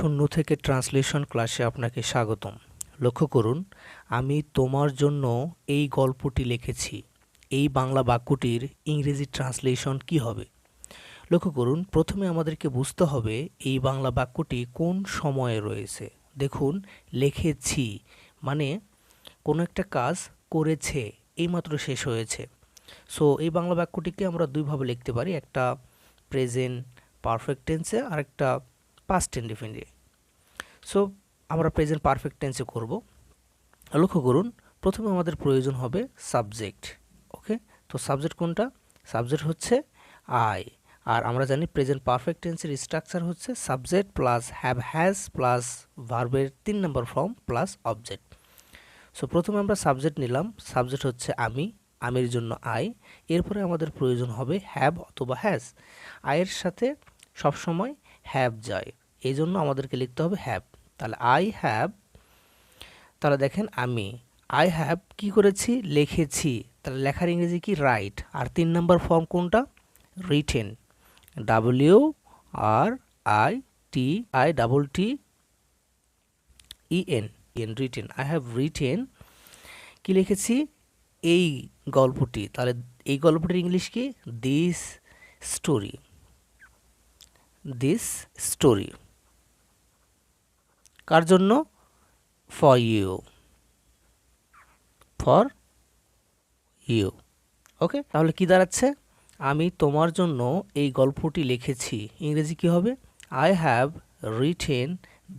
শূন্য থেকে ট্রান্সলেশন ক্লাসে আপনাকে স্বাগতম। লক্ষ্য করুন, আমি তোমার জন্য এই গল্পটি লিখেছি। এই বাংলা বাক্যটির ইংরেজি ট্রান্সলেশন কি হবে? লক্ষ্য করুন, প্রথমে আমাদেরকে বুঝতে হবে এই বাংলা বাক্যটি কোন সময়ে রয়েছে। দেখুন, লিখেছি মানে কোনো একটা কাজ করেছে, এইমাত্র শেষ হয়েছে। সো, এই বাংলা বাক্যটিকে আমরা দুইভাবে লিখতে পারি, একটা প্রেজেন্ট পারফেক্ট টেন্সে আর একটা পাস্ট ইনডিফিনিটে সো আমরা প্রেজেন্ট পারফেক্ট টেন্সে করব। লক্ষ্য করুন, প্রথমে আমাদের প্রয়োজন হবে সাবজেক্ট ওকে তো সাবজেক্ট কোনটা? সাবজেক্ট হচ্ছে আই আর আমরা জানি প্রেজেন্ট পারফেক্ট টেন্সের স্ট্রাকচার হচ্ছে subject plus have has plus ভার্বের তিন নম্বর ফর্ম প্লাস অবজেক্ট সো প্রথমে আমরা সাবজেক্ট নিলাম সাবজেক্ট হচ্ছে আমি, আমির জন্য আই এরপরে আমাদের প্রয়োজন হবে হ্যাভ অথবা হ্যাজ আয়ের সাথে সবসময় হ্যাভ যায়। এই জন্য আমাদেরকে লিখতে হবে হ্যাভ তাহলে আই হ্যাভ তাহলে দেখেন আমি আই হ্যাভ কি করেছি? লিখেছি। তাহলে লেখার ইংরেজি কি? রাইট আর তিন নম্বর ফর্ম কোনটা? Written W R I T I double T E N N written I have written কি লিখেছি? এই গল্পটি। তাহলে এই গল্পটির ইংলিশ কি? দিস স্টোরি দিস স্টোরি কার জন্য? For you for you okay তাহলে কি দাঁড়াচ্ছে? আমি তোমার জন্য এই গল্পটি লিখেছি। ইংরেজি কি হবে? I have written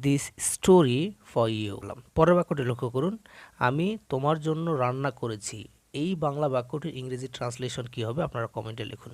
this story for you পরের বাক্যটি লক্ষ্য করুন। আমি তোমার জন্য রান্না করেছি। এই বাংলা বাক্যটির ইংরেজি ট্রান্সলেশন কি হবে? আপনারা কমেন্টে লিখুন।